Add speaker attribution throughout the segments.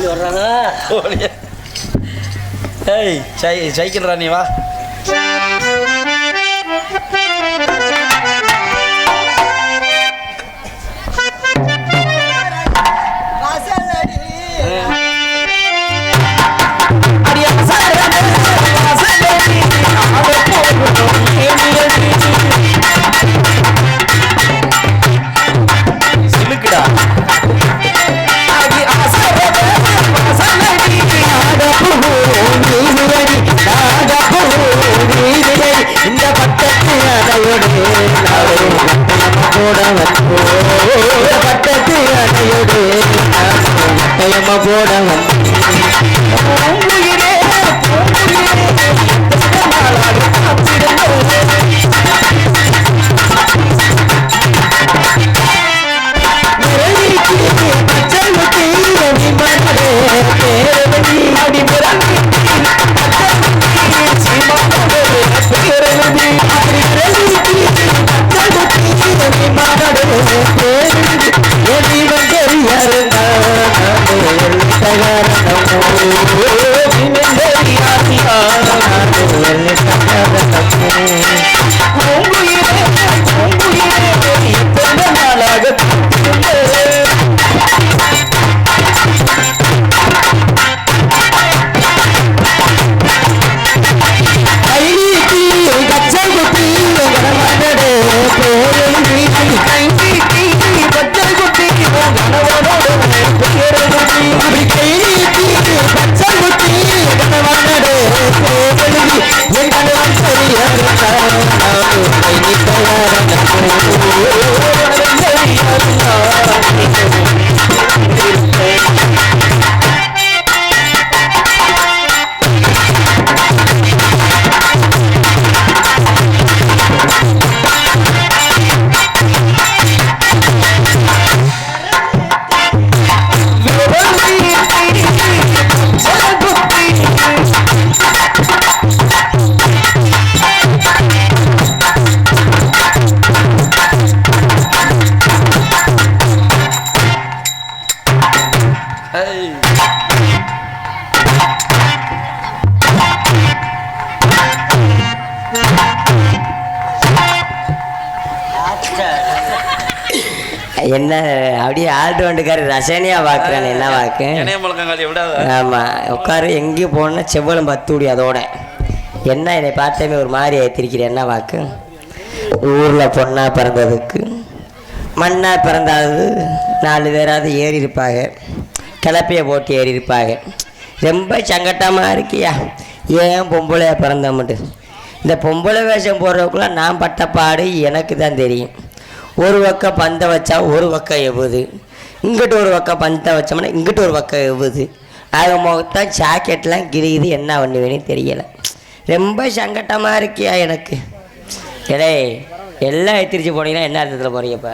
Speaker 1: ஓடி வர்றாங்க.
Speaker 2: ஓடி ஏய் சை சைக்கிள் ராணி வா.
Speaker 3: என்ன அப்படியே ஆல்ட்டு வந்துக்காரு ரசனையா பார்க்குறேன் என்ன வாக்கு? ஆமா உட்காரு எங்கேயும் போனா செவ்வளம் பத்துடி அதோட. என்ன என்னை பார்த்தமே ஒரு மாதிரி ஏத்திருக்கிற என்ன வாக்கு? ஊர்ல பொண்ணா பிறந்ததுக்கு மண்ணா பிறந்தாது நாலு பேராவது ஏறி இருப்பாங்க கிளப்பிய போட்டு ஏறி இருப்பாங்க ரொம்ப சங்கட்டமாக இருக்கியா? ஏன் பொம்பளையா பிறந்த மட்டும் இந்த பொம்பளை வேஷம் போடுறதுக்குள்ள நான் பட்ட பாடு எனக்கு தான் தெரியும். ஒரு பக்கம் பந்தை வச்சா ஒரு பக்கம் எவ்வுது? இங்கிட்டு ஒரு பக்கம் பந்தை வச்சோம்னா இங்கிட்டு ஒரு பக்கம் எவுது ஆக மொத்தம் ஜாக்கெட்லாம் கிரியுது என்ன பண்ணுவேன்னு தெரியலை. ரொம்ப சங்கட்டமாக இருக்கியா எனக்கு? ஏடே எல்லாம் எத்திரிச்சு போனீங்கன்னா என்ன அர்த்தத்தில் போகிறீங்க இப்போ?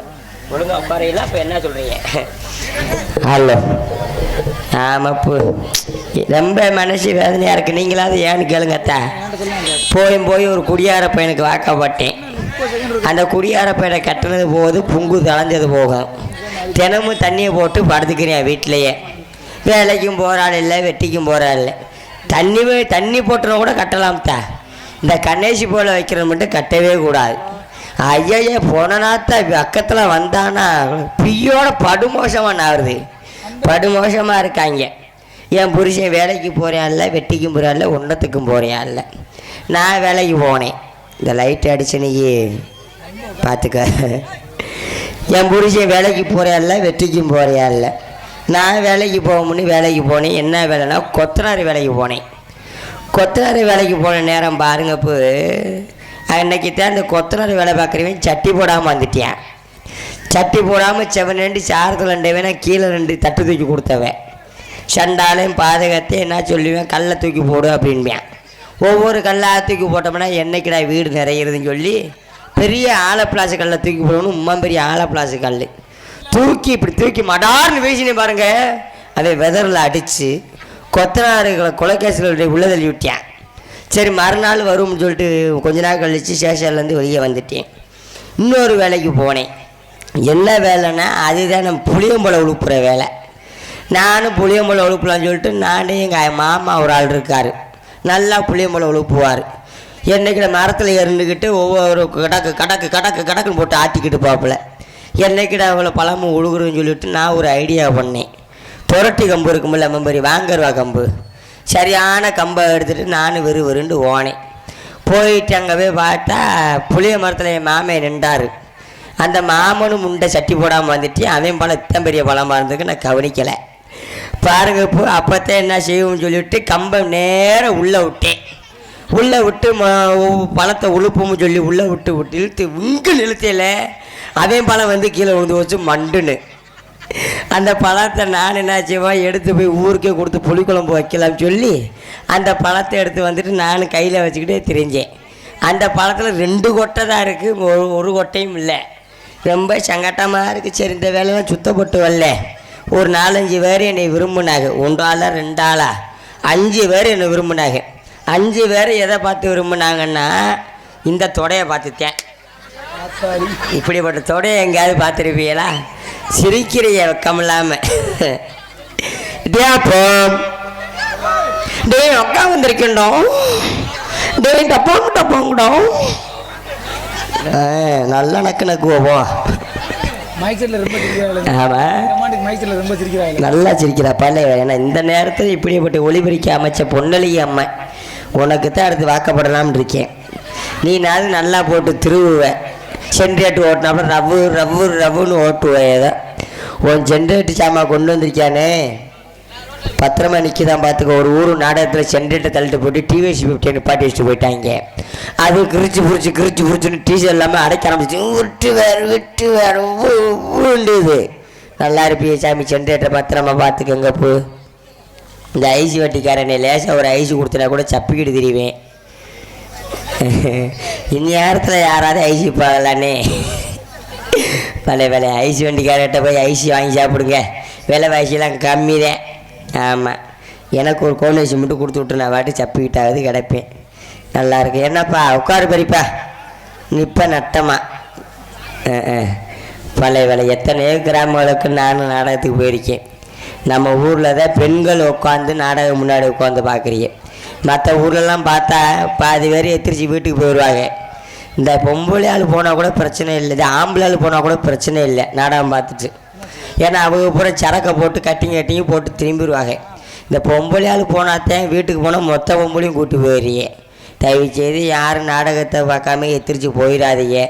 Speaker 3: ஒழுங்கா உட்காரையில இப்போ என்ன சொல்கிறீங்க ஹலோ ஆமாப்பு ரொம்ப மனசு வேதனையாக இருக்குது நீங்களாவது ஏன்னு கேளுங்கத்தா போயும் போய் ஒரு குடியார பையனுக்கு வாக்கப்பட்டேன் அந்த குடியார பையனை கட்டினது போகுது புங்கு தளஞ்சது போகும் தினமும் தண்ணியை போட்டு படுத்துக்கிறேன் வீட்டிலையே. வேலைக்கும் போகிறாள் இல்லை வெட்டிக்கும் போகிறாள் இல்லை. தண்ணி தண்ணி போட்டுனா கூட கட்டலாம் தா. இந்த கண்ணேசி போல் வைக்கிறது மட்டும் கட்டவே கூடாது. ஐயா போனனாத்த பக்கத்தில் வந்தானா? பியோட படுமோசமாக நாருது படுமோசமாக இருக்காங்க. என் புருஷன் வேலைக்கு போகிறேன்ல வெட்டிக்கும் போகிறான்ல ஒன்றத்துக்கும் இல்லை நான் வேலைக்கு போனேன். இந்த லைட் அடிச்சனையே பார்த்துக்க என் புருஷன் வேலைக்கு போகிறேன்ல வெற்றிக்கும் போகிறேன்ல நான் வேலைக்கு போகணும்னு வேலைக்கு போனேன். என்ன வேலைன்னா கொத்தனார் வேலைக்கு போனேன். கொத்தனார் வேலைக்கு போன நேரம் பாருங்க இப்போ அன்னைக்கு தான் இந்த கொத்தனார் வேலை பார்க்குறவன் சட்டி போடாமல் வந்துட்டேன் சட்டி போடாமல் செவன் ரெண்டு சாரத்தில் ரெண்டு நான் கீழே ரெண்டு தட்டு தூக்கி கொடுத்தவன். சண்டாலையும் பாதுகாத்து என்ன சொல்லுவேன்? கல்லை தூக்கி போடு அப்படின்பேன். ஒவ்வொரு கல்லாக தூக்கி போட்டோம்னா என்னைக்குடா வீடு நிறையிறதுன்னு சொல்லி பெரிய ஆலப்பிளாசு கல்லை தூக்கி போடணும் உமா பெரிய ஆலப்பிளாசு கல். தூக்கி இப்படி தூக்கி மடார்னு வீசினே பாருங்க. அதை வெதரில் அடித்து கொத்தனார்களை கொலைக்கேசில் உள்ள தள்ளி விட்டேன். சரி மறுநாள் வரும்னு சொல்லிட்டு கொஞ்ச நாள் கழித்து ஸ்டேஷன்லேருந்து வெளியே வந்துட்டேன். இன்னொரு வேலைக்கு போனேன். என்ன வேலைன்னா அதுதான் நம்ம புளியம்பழம் உழுப்புற வேலை. நானும் புளியம்பழம் உழுப்பலாம்னு சொல்லிட்டு நானே எங்கள் மாமா ஒரு ஆள் இருக்கார். நல்லா புளியம்பழம் உழுப்புவார். என்னைக்கு மரத்தில் இருந்துக்கிட்டு ஒவ்வொரு கடக்கு கடக்கு கடக்கு கடக்குன்னு போட்டு ஆட்டிக்கிட்டு பார்ப்பல என்னைக்கிட அவ்வளோ பழமும் உழுகுறேன்னு சொல்லிட்டு நான் ஒரு ஐடியா பண்ணேன். புரட்டி கம்பு இருக்குமில்ல மெம்பரி வாங்கருவா கம்பு. சரியான கம்பை எடுத்துகிட்டு நானும் வெறு வெறுண்டு ஓனேன். போயிட்டு அங்கே போய் பார்த்தா புளிய மரத்தில் என் மாமன் நின்றார். அந்த மாமனும் முண்டை சட்டி போடாமல் வந்துட்டு அவன் பழம் இத்தம் பெரிய பழமாக இருந்ததுக்கு நான் கவனிக்கலை. பாருங்க இப்போ அப்போத்தான் என்ன செய்வோம்னு சொல்லிவிட்டு கம்பம் நேரம் உள்ளே விட்டேன் உள்ளே விட்டு ம பழத்தை உழுப்போம்னு சொல்லி உள்ளே விட்டு விட்டு இழுத்து உங்க நிறுத்தையில் அதே பழம் வந்து கீழே விழுந்து வச்சு மண்டுன்னு. அந்த பழத்தை நான் என்ன செய்வேன் எடுத்து போய் ஊருக்கே கொடுத்து புளிக்குழம்பு வைக்கலாம்னு சொல்லி அந்த பழத்தை எடுத்து வந்துட்டு நான் கையில் வச்சுக்கிட்டே திரிஞ்சேன். அந்த பழத்தில் ரெண்டு கொட்டை தான் இருக்குது ஒரு ஒரு கொட்டையும் இல்லை. ரொம்ப சங்கட்டமாக இருக்குது சரி இந்த வேலையெல்லாம் சுத்தப்பட்டு வரல. ஒரு நாலஞ்சு பேர் என்னை விரும்பினாங்க. ஒன்றாளா ரெண்டாளா? அஞ்சு பேர் என்னை விரும்பினாங்க. அஞ்சு பேர் எதை பார்த்து விரும்பினாங்கன்னா இந்த தொடையை பார்த்துட்டேன். இப்படிப்பட்ட தொடையை எங்கேயாவது பார்த்துருப்பீங்களா? சிரிக்கிறிய வெக்கம் டே அப்போ. டேய் அக்கா வந்திருக்கண்டோ டேய் டப்பாங்க டப்பாங்கடோம் நல்லா நக்கு நக்குவோம்.
Speaker 1: மைசூரில் ரொம்ப மைசூரில் ரொம்ப சிரிக்கிறாங்க
Speaker 3: நல்லா சிரிக்கிறா பல்ல ஏன்னா இந்த நேரத்தில் இப்படிப்பட்ட ஒளிபரிக்க அமைச்ச பொன்னலி அம்மை உனக்கு தான் அடுத்து வாக்கப்படலாம்னு இருக்கேன். நீ நாள் நல்லா போட்டு திருவுவ. ஜென்ரேட்டர் ஓட்டினாப்புல ரவ்வு ரவ்வு ரவ்வுன்னு ஓட்டுவ ஏதோ. உன் ஜென்ரேட்டர் சாமா கொண்டு வந்திருக்கியானே? பத்திரமா நிற்கிதான் பார்த்துக்க ஒரு ஊர் நாடகத்தில் சென்டேட்டை தள்ளிட்டு போட்டு டிவிஎஸ் ஃபிஃப்டி நிப்பாட்டி வச்சுட்டு போயிட்டாங்க. அது கிரிச்சு பிடிச்சி கிரிச்சு பிடிச்சின்னு டீச்சர் இல்லாமல் அடைக்க ஆரம்பிச்சு விட்டு வேறு விட்டு வேறு உண்டுது நல்லா இருப்பிய சாமி சென்டேட்டரை பத்திரமா பார்த்துக்கங்க போ. இந்த ஐசி வட்டிக்காரனே லேசாக ஒரு ஐசி கொடுத்தனா கூட சப்பிக்கிட்டு திரிவேன். இந்த நேரத்தில் யாராவது ஐசி பார்க்கலானே பழைய வேலை ஐசி வண்டிக்காரர்கிட்ட போய் ஐசி வாங்கி சாப்பிடுங்க. விலை வாசிலாம் கம்மி தான் ஆமாம் எனக்கு ஒரு கோன் வச்சு மட்டும் கொடுத்து விட்டு நான் வாட்டி சப்பிக்கிட்டாவது கிடப்பேன். நல்லா இருக்கு. என்னப்பா? உட்காரு பெரியப்பா. நிப்ப நட்டமா. பழைய வேலை. எத்தனையோ கிராமங்களுக்கு நானும் நாடகத்துக்கு போயிருக்கேன். நம்ம ஊரில் தான் பெண்கள் உட்காந்து நாடகம் முன்னாடி உட்காந்து பார்க்குறீங்க. மற்ற ஊர்லலாம் பார்த்தா பாதி பேர் எத்திரிச்சு வீட்டுக்கு போயிடுவாங்க இந்த பொம்பளை ஆள் போனால் கூட பிரச்சனை இல்லை. இது ஆம்பளை ஆள் போனால் கூட பிரச்சனை இல்லை. நாடகம் பார்த்துட்டு. ஏன்னா அவங்க பூரா சரக்கை போட்டு கட்டிங் கட்டிங்கும் போட்டு திரும்பிடுவாங்க. இந்த பொம்பளையால் ஆள் போனாத்தான் வீட்டுக்கு போனால் மொத்த பொம்பளையும் கூட்டி போயிடுறியே. தயவு செய்து யாரும் நாடகத்தை பார்க்காம எத்திரிச்சு போயிடாதீங்க.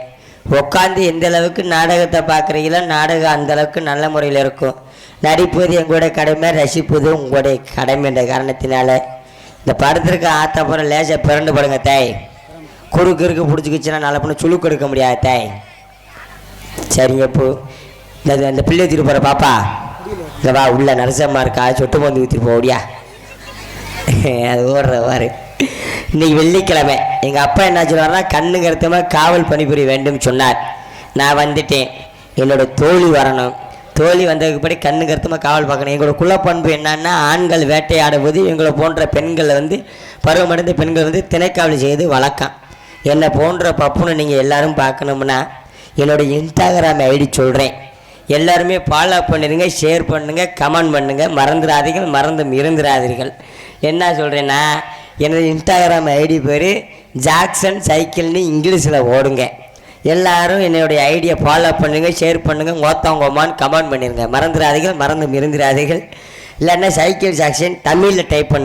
Speaker 3: உட்காந்து எந்த அளவுக்கு நாடகத்தை பார்க்குறீங்களோ நாடகம் அந்த அளவுக்கு நல்ல முறையில் இருக்கும். நடிப்பது எங்களுடைய கடமை ரசிப்பது உங்களுடைய கடமைன்ற காரணத்தினால. இந்த படத்திற்கு ஆத்தப்புறம் லேசாக பிறண்டு படுங்க தாய். குறுக்கு இருக்கு பிடிச்சிக்கிச்சுன்னா நல்ல பண்ண சுழுக்கு எடுக்க முடியாது தாய். சரிங்க இப்போ இந்த அந்த பிள்ளை ஊற்றிட்டு போகிற பாப்பா. இந்த வா உள்ள நரசம்மா இருக்கா? சொட்டு மருந்து ஊற்றிட்டு போடியா அது ஓடுற பாரு. இன்னைக்கு வெள்ளிக்கிழமை. எங்கள் அப்பா என்ன சொன்னார்னா கண்ணு காவல் பணிபுரிய வேண்டும் சொன்னார். நான் வந்துட்டேன். என்னோட தோழி வரணும். தோழி வந்ததுக்கு படி கண்ணு கருத்தமாக காவல் பார்க்கணும். எங்களோட குலப்பண்பு என்னன்னா ஆண்கள் வேட்டையாடும் போது எங்களை போன்ற பெண்களை வந்து பருவமடைந்த பெண்கள் வந்து திணைக்காவல் செய்து வழக்கம். என்னை போன்ற பப்புன்னு நீங்கள் எல்லாரும் பார்க்கணும்னா என்னோடய இன்ஸ்டாகிராம் ஐடி சொல்கிறேன் எல்லாருமே ஃபாலோ பண்ணிடுங்க ஷேர் பண்ணுங்கள் கமெண்ட் பண்ணுங்கள் மறந்துடாதீர்கள் மறந்து இருந்துடாதீர்கள் என்ன சொல்கிறேன்னா எனது இன்ஸ்டாகிராம் ஐடி பேர் ஜாக்சன் சைக்கிள்னு இங்கிலீஷில் ஓடுங்க. எல்லாரும் என்னுடைய ஐடியை ஃபாலோ பண்ணுங்கள் ஷேர் பண்ணுங்க மோத்தவங்கம்மான்னு கமெண்ட் பண்ணிடுங்க மறந்துடாதீர்கள் மறந்து இருந்துடாதீர்கள் இல்லைன்னா சைக்கிள் ஜாக்சன் தமிழில் டைப் பண்ணுங்கள்